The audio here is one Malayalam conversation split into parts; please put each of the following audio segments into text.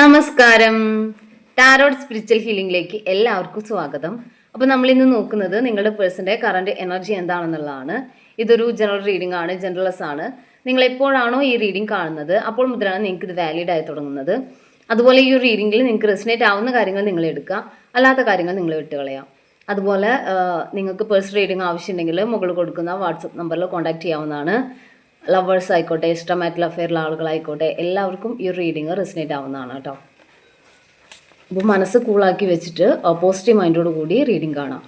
നമസ്കാരം. ടാരോഡ് സ്പിരിച്വൽ ഹീലിംഗിലേക്ക് എല്ലാവർക്കും സ്വാഗതം. അപ്പോൾ നമ്മൾ ഇന്ന് നോക്കുന്നത് നിങ്ങളുടെ പേഴ്സന്റെ കറണ്ട് എനർജി എന്താണെന്നുള്ളതാണ്. ഇതൊരു ജനറൽ റീഡിംഗ് ആണ് ജനറൽസ് ആണ്. നിങ്ങൾ എപ്പോഴാണോ ഈ റീഡിംഗ് കാണുന്നത് അപ്പോൾ മുതലാണ് നിങ്ങൾക്ക് ഇത് വാലിഡ് ആയി തുടങ്ങുന്നത്. അതുപോലെ ഈ ഒരു റീഡിംഗിൽ നിങ്ങൾക്ക് റെസിനേറ്റ് ആവുന്ന കാര്യങ്ങൾ നിങ്ങൾ എടുക്കുക അല്ലാത്ത കാര്യങ്ങൾ നിങ്ങൾ വിട്ടുകളയാം. അതുപോലെ നിങ്ങൾക്ക് പേഴ്സണൽ റീഡിംഗ് ആവശ്യമുണ്ടെങ്കിൽ മുകളിൽ കൊടുക്കുന്ന വാട്സപ്പ് നമ്പറിൽ കോൺടാക്ട് ചെയ്യാവുന്നതാണ്. ലവേഴ്സ് ആയിക്കോട്ടെ ഇഷ്ടമായിട്ടുള്ള അഫെയറുള്ള ആളുകളായിക്കോട്ടെ എല്ലാവർക്കും ഈ റീഡിങ് റെസിനേറ്റ് ആവുന്നതാണ് കേട്ടോ. അപ്പോൾ മനസ്സ് കൂളാക്കി വെച്ചിട്ട് പോസിറ്റീവ് മൈൻഡോട് കൂടി റീഡിങ് കാണാം.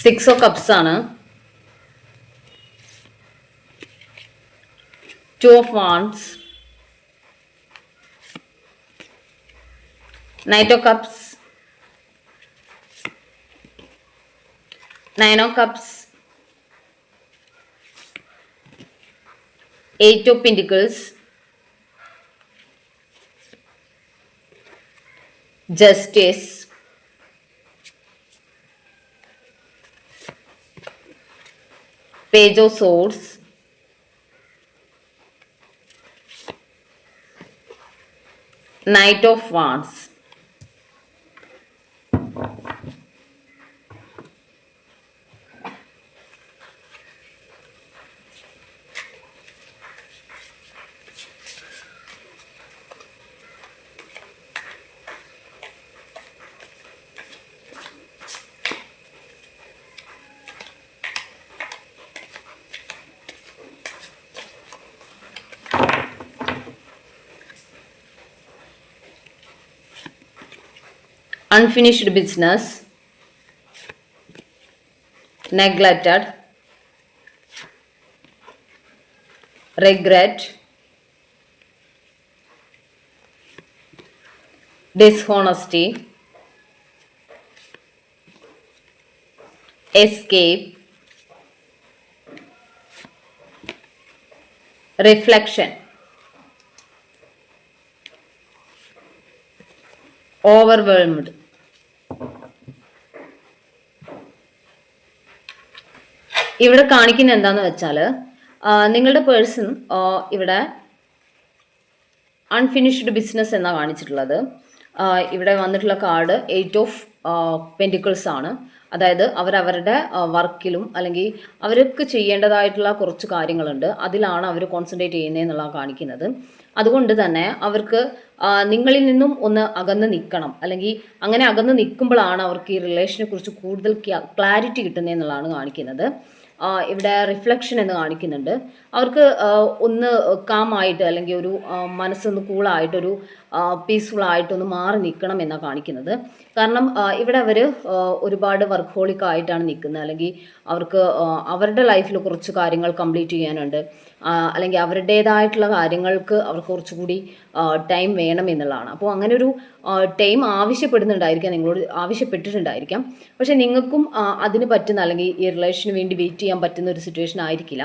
സിക്സ് ഓ കപ്സ് ആണ്. Two of wands knight of cups nine of cups eight of pentacles justice Pagosaurs, Knight of Wands. Unfinished business. Neglected. Regret. Dishonesty. Escape. Reflection. Overwhelmed ഇവിടെ കാണിക്കുന്ന എന്താന്ന് വെച്ചാൽ നിങ്ങളുടെ പേഴ്സൺ ഇവിടെ അൺഫിനിഷ്ഡ് ബിസിനസ് എന്നാണ് കാണിച്ചിട്ടുള്ളത്. ഇവിടെ വന്നിട്ടുള്ള കാർഡ് എയ്റ്റ് ഓഫ് പെന്റിക്കിൾസ് ആണ്. അതായത് അവരവരുടെ വർക്കിലും അല്ലെങ്കിൽ അവർക്ക് ചെയ്യേണ്ടതായിട്ടുള്ള കുറച്ച് കാര്യങ്ങളുണ്ട്. അതിലാണ് അവർ കോൺസെൻട്രേറ്റ് ചെയ്യുന്നതെന്നുള്ള കാണിക്കുന്നത്. അതുകൊണ്ട് തന്നെ അവർക്ക് നിങ്ങളിൽ നിന്നും ഒന്ന് അകന്ന് നിൽക്കണം അല്ലെങ്കിൽ അങ്ങനെ അകന്ന് നിൽക്കുമ്പോഴാണ് അവർക്ക് ഈ റിലേഷനെ കുറിച്ച് കൂടുതൽ ക്ലാരിറ്റി കിട്ടുന്നതെന്നുള്ളതാണ് കാണിക്കുന്നത്. ഇവിടെ റിഫ്ലക്ഷൻ എന്ന് കാണിക്കുന്നുണ്ട്. അവർക്ക് ഒന്ന് കാമായിട്ട് അല്ലെങ്കിൽ ഒരു മനസ്സൊന്ന് കൂളായിട്ടൊരു പീസ്ഫുൾ ആയിട്ടൊന്ന് മാറി നിൽക്കണം എന്നാണ് കാണിക്കുന്നത്. കാരണം ഇവിടെ അവർ ഒരുപാട് വർക്ക് ഹോളിക് ആയിട്ടാണ് നിൽക്കുന്നത്. അല്ലെങ്കിൽ അവർക്ക് അവരുടെ ലൈഫിൽ കുറച്ച് കാര്യങ്ങൾ കംപ്ലീറ്റ് ചെയ്യാനുണ്ട്. അല്ലെങ്കിൽ അവരുടേതായിട്ടുള്ള കാര്യങ്ങൾക്ക് അവർക്ക് കുറച്ചുകൂടി ടൈം വേണം എന്നുള്ളതാണ്. അപ്പോൾ അങ്ങനെ ഒരു ടൈം ആവശ്യപ്പെടുന്നുണ്ടായിരിക്കാം. നിങ്ങളോട് ആവശ്യപ്പെട്ടിട്ടുണ്ടായിരിക്കാം. പക്ഷേ നിങ്ങൾക്കും അതിന് പറ്റുന്ന അല്ലെങ്കിൽ ഈ റിലേഷന് വേണ്ടി വെയിറ്റ് ചെയ്യാൻ പറ്റുന്ന ഒരു സിറ്റുവേഷൻ ആയിരിക്കില്ല.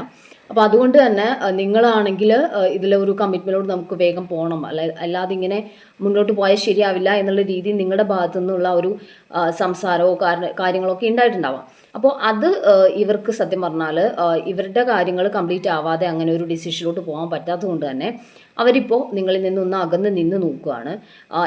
അപ്പോൾ അതുകൊണ്ട് തന്നെ നിങ്ങളാണെങ്കിൽ ഇതിലെ ഒരു കമ്മിറ്റ്മെന്റോട് നമുക്ക് വേഗം പോകണം അല്ല അല്ലാതെ ഇങ്ങനെ മുന്നോട്ട് പോയാൽ ശരിയാവില്ല എന്നുള്ള രീതി നിങ്ങളുടെ ഭാഗത്തു നിന്നുള്ള ഒരു സംസാരമോ കാര്യങ്ങളൊക്കെ ഉണ്ടായിട്ടുണ്ടാവാം. അപ്പോൾ അത് ഇവർക്ക് സത്യം പറഞ്ഞാൽ ഇവരുടെ കാര്യങ്ങൾ കംപ്ലീറ്റ് ആവാതെ അങ്ങനെ ഒരു ഡിസിഷനിലോട്ട് പോകാൻ പറ്റാത്തത് കൊണ്ട് തന്നെ അവരിപ്പോൾ നിങ്ങളിൽ നിന്നൊന്ന് അകന്ന് നിന്ന് നോക്കുകയാണ്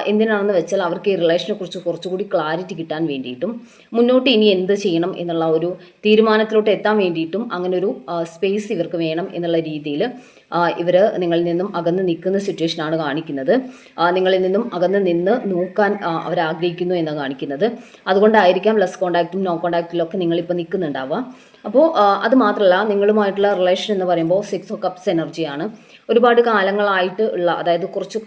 എന്തിനാണെന്ന് വെച്ചാൽ അവർക്ക് ഈ റിലേഷനെ കുറിച്ച് കുറച്ചുകൂടി ക്ലാരിറ്റി കിട്ടാൻ വേണ്ടിയിട്ടും മുന്നോട്ട് ഇനി എന്ത് ചെയ്യണം എന്നുള്ള ഒരു തീരുമാനത്തിലോട്ട് എത്താൻ വേണ്ടിയിട്ടും അങ്ങനെ ഒരു സ്പേസ് ഇവർക്ക് വേണം എന്നുള്ള രീതിയിൽ ഇവർ നിങ്ങളിൽ നിന്നും അകന്ന് നിൽക്കുന്ന സിറ്റുവേഷനാണ് കാണിക്കുന്നത്. നിങ്ങളിൽ നിന്നും അകന്ന് നിന്ന് നോക്കാൻ അവർ ആഗ്രഹിക്കുന്നു എന്നാണ് കാണിക്കുന്നത്. അതുകൊണ്ടായിരിക്കാം ലെസ് കോൺടാക്റ്റും നോ കോൺടാക്റ്റിലൊക്കെ നിങ്ങളിപ്പോൾ നിൽക്കുന്നുണ്ടാവുക അപ്പോൾ അത് മാത്രമല്ല നിങ്ങളുമായിട്ടുള്ള റിലേഷൻ എന്ന് പറയുമ്പോൾ സിക്സ് ഓഫ് കപ്സ് എനർജിയാണ് ഒരുപാട് കാലങ്ങളായിട്ട് ഉള്ള അതായത് കുറച്ച്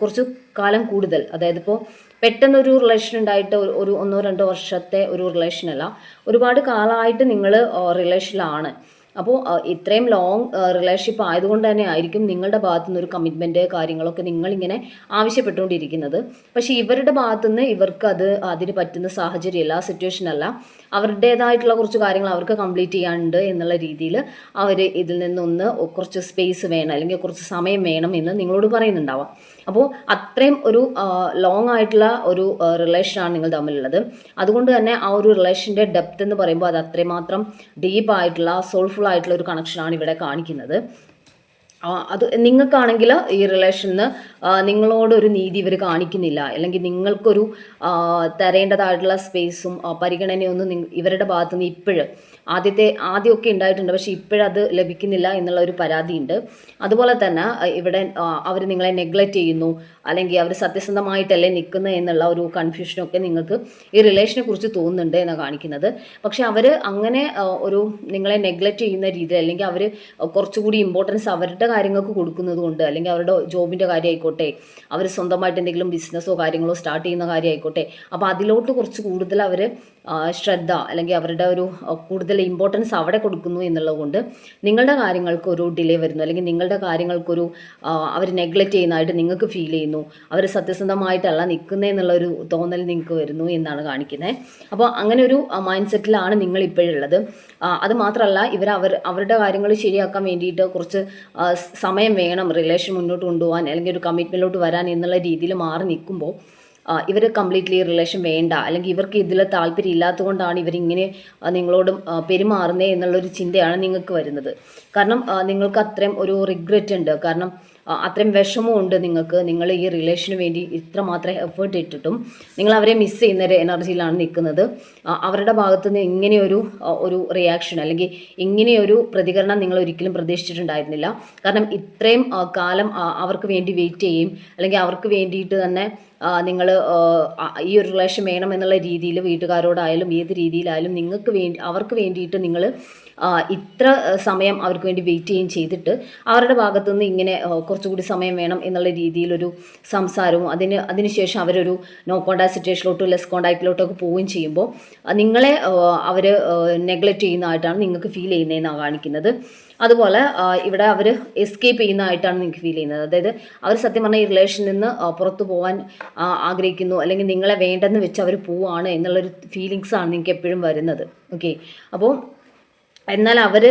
കുറച്ച് കാലം കൂടുതൽ അതായത് ഇപ്പോൾ പെട്ടെന്നൊരു റിലേഷൻ ഉണ്ടായിട്ട് ഒരു ഒന്നോ രണ്ടോ വർഷത്തെ ഒരു റിലേഷനല്ല ഒരുപാട് കാലമായിട്ട് നിങ്ങൾ റിലേഷനിലാണ് അപ്പോൾ ഇത്രയും ലോങ് റിലേഷൻഷിപ്പ് ആയതുകൊണ്ട് തന്നെ ആയിരിക്കും നിങ്ങളുടെ ഭാഗത്തു നിന്ന് ഒരു കമ്മിറ്റ്മെന്റ് കാര്യങ്ങളൊക്കെ നിങ്ങളിങ്ങനെ ആവശ്യപ്പെട്ടുകൊണ്ടിരിക്കുന്നത്. പക്ഷേ ഇവരുടെ ഭാഗത്തു നിന്ന് ഇവർക്ക് അത് അതിന് പറ്റുന്ന സാഹചര്യമല്ല സിറ്റുവേഷൻ അല്ല. അവരുടേതായിട്ടുള്ള കുറച്ച് കാര്യങ്ങൾ അവർക്ക് കംപ്ലീറ്റ് ചെയ്യാനുണ്ട് എന്നുള്ള രീതിയിൽ അവർ ഇതിൽ നിന്നൊന്ന് കുറച്ച് സ്പേസ് വേണം അല്ലെങ്കിൽ കുറച്ച് സമയം വേണം എന്ന് നിങ്ങളോട് പറയുന്നുണ്ടാവാം. അപ്പോൾ അത്രയും ഒരു ലോങ് ആയിട്ടുള്ള ഒരു റിലേഷനാണ് നിങ്ങൾ തമ്മിലുള്ളത്. അതുകൊണ്ട് തന്നെ ആ ഒരു റിലേഷന്റെ ഡെപ്ത് എന്ന് പറയുമ്പോൾ അത് അത്രമാത്രം ഡീപ്പ് ആയിട്ടുള്ള സോൾഫുൾ ആയിട്ടുള്ള ഒരു കണക്ഷനാണ് ഇവിടെ കാണിക്കുന്നത്. അത് നിങ്ങൾക്കാണെങ്കിൽ ഈ റിലേഷനിൽ നിങ്ങളോട് ഒരു നീതി ഇവർ കാണിക്കുന്നില്ല. അല്ലെങ്കിൽ നിങ്ങൾക്കൊരു തരേണ്ടതായിട്ടുള്ള സ്പേസും പരിഗണനയൊന്നും ഇവരുടെ ഭാഗത്തുനിന്ന് ഇപ്പോഴും ആദ്യത്തെ ആദ്യമൊക്കെ ഉണ്ടായിട്ടുണ്ട്. പക്ഷേ ഇപ്പോഴത് ലഭിക്കുന്നില്ല എന്നുള്ള ഒരു പരാതിയുണ്ട്. അതുപോലെ തന്നെ ഇവിടെ അവർ നിങ്ങളെ നെഗ്ലക്റ്റ് ചെയ്യുന്നു. അല്ലെങ്കിൽ അവർ സത്യസന്ധമായിട്ടല്ലേ നിൽക്കുന്നത് എന്നുള്ള ഒരു കൺഫ്യൂഷനൊക്കെ നിങ്ങൾക്ക് ഈ റിലേഷനെ കുറിച്ച് തോന്നുന്നുണ്ട് എന്നാണ് കാണിക്കുന്നത്. പക്ഷേ അവർ അങ്ങനെ ഒരു നിങ്ങളെ നെഗ്ലക്റ്റ് ചെയ്യുന്ന രീതിയിൽ അല്ലെങ്കിൽ അവർ കുറച്ചുകൂടി ഇമ്പോർട്ടൻസ് അവരുടെ കാര്യങ്ങൾക്ക് കൊടുക്കുന്നത് കൊണ്ട് അല്ലെങ്കിൽ അവരുടെ ജോബിന്റെ കാര്യമായിക്കോട്ടെ അവർ സ്വന്തമായിട്ട് എന്തെങ്കിലും ബിസിനസ്സോ കാര്യങ്ങളോ സ്റ്റാർട്ട് ചെയ്യുന്ന കാര്യമായിക്കോട്ടെ അപ്പോൾ അതിലോട്ട് കുറച്ച് കൂടുതൽ അവർ ശ്രദ്ധ അല്ലെങ്കിൽ അവരുടെ ഒരു കൂടുതൽ ഇമ്പോർട്ടൻസ് അവിടെ കൊടുക്കുന്നു എന്നുള്ളത് കൊണ്ട് നിങ്ങളുടെ കാര്യങ്ങൾക്ക് ഒരു ഡിലേ വരുന്നു. അല്ലെങ്കിൽ നിങ്ങളുടെ കാര്യങ്ങൾക്കൊരു അവർ നെഗ്ലക്റ്റ് ചെയ്യുന്നതായിട്ട് നിങ്ങൾക്ക് ഫീൽ ചെയ്യുന്നു. അവർ സത്യസന്ധമായിട്ടല്ല നിൽക്കുന്നതെന്നുള്ളൊരു തോന്നൽ നിങ്ങൾക്ക് വരുന്നു എന്നാണ് കാണിക്കുന്നത്. അപ്പോൾ അങ്ങനെ ഒരു മൈൻഡ് സെറ്റിലാണ് നിങ്ങൾ ഇപ്പോഴുള്ളത്. അത് മാത്രമല്ല ഇവർ അവർ അവരുടെ കാര്യങ്ങൾ ശരിയാക്കാൻ വേണ്ടിയിട്ട് കുറച്ച് സമയം വേണം. റിലേഷൻ മുന്നോട്ട് കൊണ്ടുപോകാൻ അല്ലെങ്കിൽ ഒരു കമ്മിറ്റ്മെന്റിലോട്ട് വരാൻ എന്നുള്ള രീതിയിൽ മാറി നിൽക്കുമ്പോൾ ഇവർ കംപ്ലീറ്റ്ലി റിലേഷൻ വേണ്ട. അല്ലെങ്കിൽ ഇവർക്ക് ഇതിൽ താല്പര്യം ഇല്ലാത്തതുകൊണ്ടാണ് ഇവരിങ്ങനെ നിങ്ങളോടും പെരുമാറുന്നേ എന്നുള്ളൊരു ചിന്തയാണ് നിങ്ങൾക്ക് വരുന്നത്. കാരണം നിങ്ങൾക്ക് അത്രയും ഒരു റിഗ്രറ്റ് ഉണ്ട്. കാരണം അത്രയും ഉണ്ട് നിങ്ങൾക്ക്. നിങ്ങൾ ഈ റിലേഷന് വേണ്ടി ഇത്രമാത്രം എഫേർട്ട് ഇട്ടിട്ടും നിങ്ങൾ അവരെ മിസ് ചെയ്യുന്ന ഒരു എനർജിയിലാണ് നിൽക്കുന്നത്. അവരുടെ ഭാഗത്തു നിന്ന് ഇങ്ങനെയൊരു ഒരു റിയാക്ഷൻ അല്ലെങ്കിൽ ഇങ്ങനെയൊരു പ്രതികരണം നിങ്ങൾ ഒരിക്കലും പ്രതീക്ഷിച്ചിട്ടുണ്ടായിരുന്നില്ല. കാരണം ഇത്രയും കാലം അവർക്ക് വേണ്ടി വെയിറ്റ് ചെയ്യും. അല്ലെങ്കിൽ അവർക്ക് വേണ്ടിയിട്ട് തന്നെ നിങ്ങൾ ഈ ഒരു റിലേഷൻ വേണം എന്നുള്ള രീതിയിൽ വീട്ടുകാരോടായാലും ഏത് രീതിയിലായാലും നിങ്ങൾക്ക് വേണ്ടി അവർക്ക് വേണ്ടിയിട്ട് നിങ്ങൾ ഇത്ര സമയം അവർക്ക് വേണ്ടി വെയിറ്റ് ചെയ്യുകയും ചെയ്തിട്ട് അവരുടെ ഭാഗത്തുനിന്ന് ഇങ്ങനെ കുറച്ചുകൂടി സമയം വേണം എന്നുള്ള രീതിയിലൊരു സംസാരവും അതിന് അതിനുശേഷം അവരൊരു നോ കോണ്ടാക്ട് സിറ്റുവേഷനിലോട്ടോ ലെസ് കോണ്ടാക്റ്റിലോട്ടൊക്കെ പോവുകയും ചെയ്യുമ്പോൾ നിങ്ങളെ അവർ നെഗ്ലക്റ്റ് ചെയ്യുന്നതായിട്ടാണ് നിങ്ങൾക്ക് ഫീൽ ചെയ്യുന്നതെന്നാണ് കാണിക്കുന്നത്. അതുപോലെ ഇവിടെ അവർ എസ്കേപ്പ് ചെയ്യുന്നതായിട്ടാണ് നിങ്ങൾക്ക് ഫീൽ ചെയ്യുന്നത്. അതായത് അവർ സത്യം പറഞ്ഞാൽ ഈ റിലേഷനിൽ നിന്ന് പുറത്തു പോകാൻ ആഗ്രഹിക്കുന്നു അല്ലെങ്കിൽ നിങ്ങളെ വേണ്ടെന്ന് വെച്ച് അവർ പോവാണ് എന്നുള്ളൊരു ഫീലിങ്സ് ആണ് നിങ്ങൾക്ക് എപ്പോഴും വരുന്നത്. ഓക്കെ അപ്പോൾ എന്നാൽ അവർ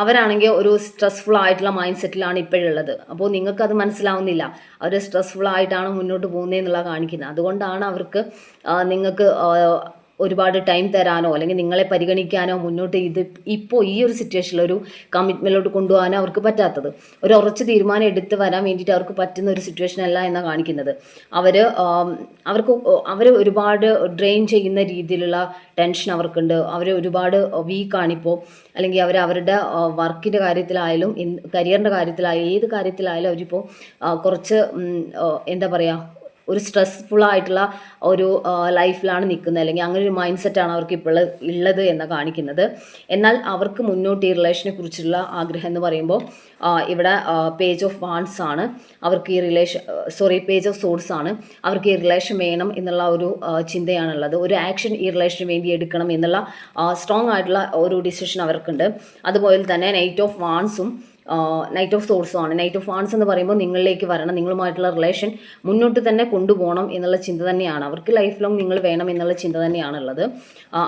അവരാണെങ്കിൽ ഒരു സ്ട്രെസ്ഫുൾ ആയിട്ടുള്ള മൈൻഡ് സെറ്റിലാണ് ഇപ്പോഴുള്ളത്. അപ്പോൾ നിങ്ങൾക്കത് മനസ്സിലാവുന്നില്ല. അവർ സ്ട്രെസ്ഫുൾ ആയിട്ടാണ് മുന്നോട്ട് പോകുന്നതെന്നുള്ള കാണിക്കുന്നത്. അതുകൊണ്ടാണ് അവർക്ക് നിങ്ങൾക്ക് ഒരുപാട് ടൈം തരാനോ അല്ലെങ്കിൽ നിങ്ങളെ പരിഗണിക്കാനോ മുന്നോട്ട് ഇത് ഇപ്പോൾ ഈ ഒരു സിറ്റുവേഷനിൽ ഒരു കമ്മിറ്റ്മെന്റിലോട്ട് കൊണ്ടുപോകാനോ അവർക്ക് പറ്റാത്തത്. ഒരു ഉറച്ച തീരുമാനം എടുത്ത് വരാൻ വേണ്ടിയിട്ട് അവർക്ക് പറ്റുന്ന ഒരു സിറ്റുവേഷൻ അല്ല എന്നാണ് കാണിക്കുന്നത്. അവർ അവർക്ക് അവർ ഒരുപാട് ഡ്രെയിൻ ചെയ്യുന്ന രീതിയിലുള്ള ടെൻഷൻ അവർക്കുണ്ട്. അവർ ഒരുപാട് വീക്കാണിപ്പോൾ അല്ലെങ്കിൽ അവർ അവരുടെ വർക്കിന്റെ കാര്യത്തിലായാലും കരിയറിന്റെ കാര്യത്തിലായാലും ഏത് കാര്യത്തിലായാലും അവരിപ്പോൾ കുറച്ച് എന്താ പറയുക ഒരു സ്ട്രെസ്ഫുൾ ആയിട്ടുള്ള ഒരു ലൈഫിലാണ് നിൽക്കുന്നത്. അല്ലെങ്കിൽ അങ്ങനെ ഒരു മൈൻഡ് സെറ്റാണ് അവർക്ക് ഇപ്പോൾ ഉള്ളത് എന്ന് കാണിക്കുന്നത്. എന്നാൽ അവർക്ക് മുന്നോട്ട് ഈ റിലേഷനെ കുറിച്ചുള്ള ആഗ്രഹം എന്ന് പറയുമ്പോൾ ഇവിടെ പേജ് ഓഫ് വാൺസ് ആണ്. അവർക്ക് ഈ relation sorry page of swords ആണ്. അവർക്ക് ഈ റിലേഷൻ വേണം എന്നുള്ള ഒരു ചിന്തയാണുള്ളത്. ഒരു ആക്ഷൻ ഈ റിലേഷന് വേണ്ടി എടുക്കണം എന്നുള്ള സ്ട്രോങ് ആയിട്ടുള്ള ഒരു ഡിസിഷൻ അവർക്കുണ്ട്. അതുപോലെ തന്നെ നൈറ്റ് ഓഫ് വാൺസും നൈറ്റ് ഓഫ് സോഴ്സും ആണ്. നൈറ്റ് ഓഫ് ആൺസ് എന്ന് പറയുമ്പോൾ നിങ്ങളിലേക്ക് വരണം. നിങ്ങളുമായിട്ടുള്ള റിലേഷൻ മുന്നോട്ട് തന്നെ കൊണ്ടുപോകണം എന്നുള്ള ചിന്ത തന്നെയാണ്. അവർക്ക് ലൈഫ് ലോങ് നിങ്ങൾ വേണം എന്നുള്ള ചിന്ത തന്നെയാണുള്ളത്.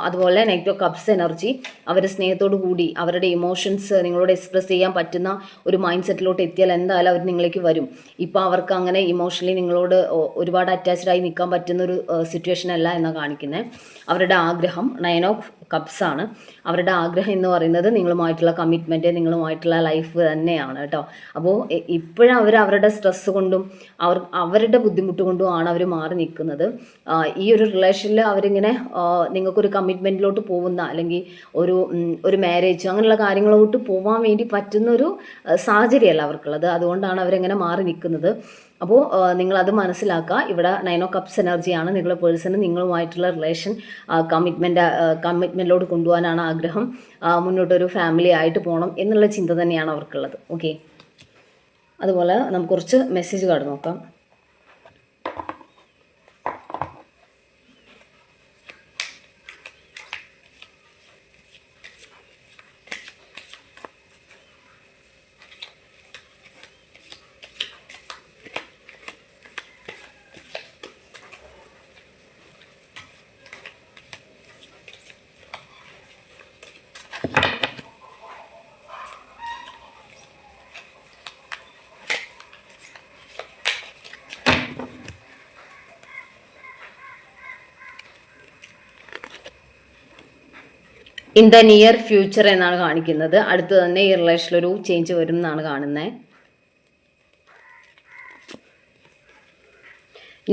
അതുപോലെ നൈറ്റ് ഓഫ് കപ്സ് എനർജി അവരെ സ്നേഹത്തോടു കൂടി അവരുടെ ഇമോഷൻസ് നിങ്ങളോട് എക്സ്പ്രസ് ചെയ്യാൻ പറ്റുന്ന ഒരു മൈൻഡ് സെറ്റിലോട്ട് എത്തിയാൽ എന്തായാലും അവർ നിങ്ങളിലേക്ക് വരും. ഇപ്പോൾ അവർക്ക് അങ്ങനെ ഇമോഷണലി നിങ്ങളോട് ഒരുപാട് അറ്റാച്ച്ഡ് ആയി നിൽക്കാൻ പറ്റുന്ന ഒരു സിറ്റുവേഷൻ അല്ല എന്നാണ് കാണിക്കുന്നത് അവരുടെ ആഗ്രഹം നയൻ ഓഫ് കപ്സ് ആണ്. അവരുടെ ആഗ്രഹം എന്ന് പറയുന്നത് നിങ്ങളുമായിട്ടുള്ള കമ്മിറ്റ്മെന്റ് നിങ്ങളുമായിട്ടുള്ള ലൈഫ് തന്നെയാണ് കേട്ടോ. അപ്പോൾ ഇപ്പോഴും അവർ അവരുടെ സ്ട്രെസ് കൊണ്ടും അവർ അവരുടെ ബുദ്ധിമുട്ട് കൊണ്ടും ആണ് അവർ മാറി നിൽക്കുന്നത്. ഈ ഒരു റിലേഷനിൽ അവരിങ്ങനെ നിങ്ങൾക്കൊരു കമ്മിറ്റ്മെന്റിലോട്ട് പോകുന്ന അല്ലെങ്കിൽ ഒരു ഒരു മാരേജ് അങ്ങനെയുള്ള കാര്യങ്ങളോട്ട് പോകാൻ വേണ്ടി പറ്റുന്ന ഒരു സാഹചര്യമല്ല അവർക്കുള്ളത്. അതുകൊണ്ടാണ് അവരെങ്ങനെ മാറി നിൽക്കുന്നത്. അപ്പോൾ നിങ്ങളത് മനസ്സിലാക്കുക. ഇവിടെ നയൻ ഓ കപ്സ് എനർജിയാണ് നിങ്ങളുടെ പേഴ്സണ് നിങ്ങളുമായിട്ടുള്ള റിലേഷൻ കമ്മിറ്റ്മെന്റ് കമ്മിറ്റ്മെന്റിലോട് കൊണ്ടുപോകാനാണ് ആഗ്രഹം. മുന്നോട്ടൊരു ഫാമിലി ആയിട്ട് പോകണം എന്നുള്ള ചിന്ത തന്നെയാണ് അവർക്കുള്ളത് ഓക്കെ അതുപോലെ നമുക്ക് കുറച്ച് മെസ്സേജ് കാർഡ് നോക്കാം. ഇൻ ദ നിയർ ഫ്യൂച്ചർ എന്നാണ് കാണിക്കുന്നത്. അടുത്ത് തന്നെ ഈ റിലേഷനിലൊരു ചേഞ്ച് വരും എന്നാണ് കാണുന്നത്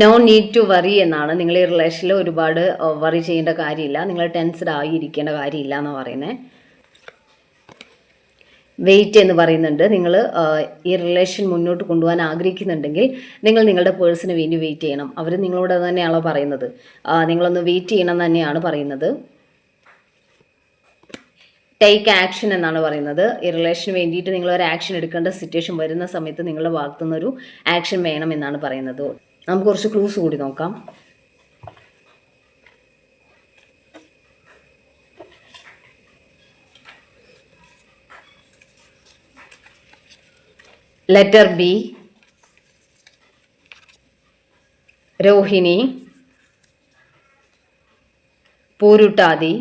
നോ നീഡ് ടു വറി എന്നാണ്. നിങ്ങൾ ഈ റിലേഷനിൽ ഒരുപാട് വറി ചെയ്യേണ്ട കാര്യമില്ല. നിങ്ങൾ ടെൻസ്ഡ് ആയിരിക്കേണ്ട കാര്യമില്ല എന്ന് പറയുന്നത് വെയിറ്റ് എന്ന് പറയുന്നുണ്ട്. നിങ്ങൾ ഈ റിലേഷൻ മുന്നോട്ട് കൊണ്ടുപോകാൻ ആഗ്രഹിക്കുന്നുണ്ടെങ്കിൽ നിങ്ങൾ നിങ്ങളുടെ പേഴ്സിന് വേണ്ടി വെയിറ്റ് ചെയ്യണം. അവർ നിങ്ങളോട് തന്നെയാണോ പറയുന്നത്? നിങ്ങളൊന്ന് വെയിറ്റ് ചെയ്യണം തന്നെയാണ് പറയുന്നത്. ടേക്ക് ആക്ഷൻ എന്നാണ് പറയുന്നത്. ഈ റിലേഷന് വേണ്ടിയിട്ട് നിങ്ങൾ ഒരു ആക്ഷൻ എടുക്കേണ്ട സിറ്റുവേഷൻ വരുന്ന സമയത്ത് നിങ്ങളുടെ ഭാഗത്തു നിന്നൊരു ആക്ഷൻ വേണം എന്നാണ് പറയുന്നത്. നമുക്ക് കുറച്ച് ക്ലൂസ് കൂടി നോക്കാം. Letter B Rohini. Pooruttathi.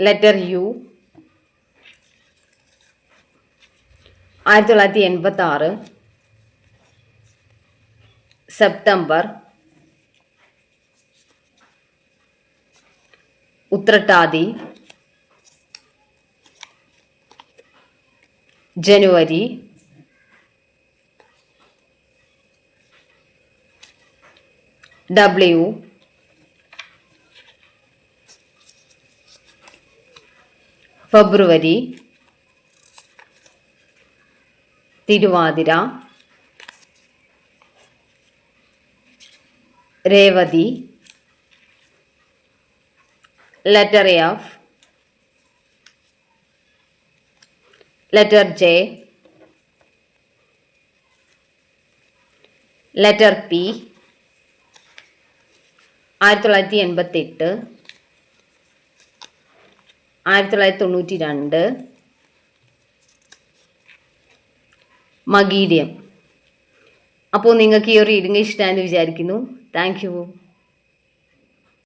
Letter U ആയിരത്തി തൊള്ളായിരത്തി എൺപത്തി ആറ് സെപ്റ്റംബർ ഉത്രട്ടാതി. ജനുവരി. ഡബ്ല്യു ഫെബ്രുവരി Thiruvathira Revathi letter F letter J letter P ആയിരത്തി തൊള്ളായിരത്തി എൺപത്തി എട്ട് ആയിരത്തി തൊള്ളായിരത്തി തൊണ്ണൂറ്റി രണ്ട് മഗീരിയം. അപ്പോൾ നിങ്ങൾക്ക് ഈ ഒരു റീഡിംഗ് ഇഷ്ടമായെന്ന് വിചാരിക്കുന്നു. Thank you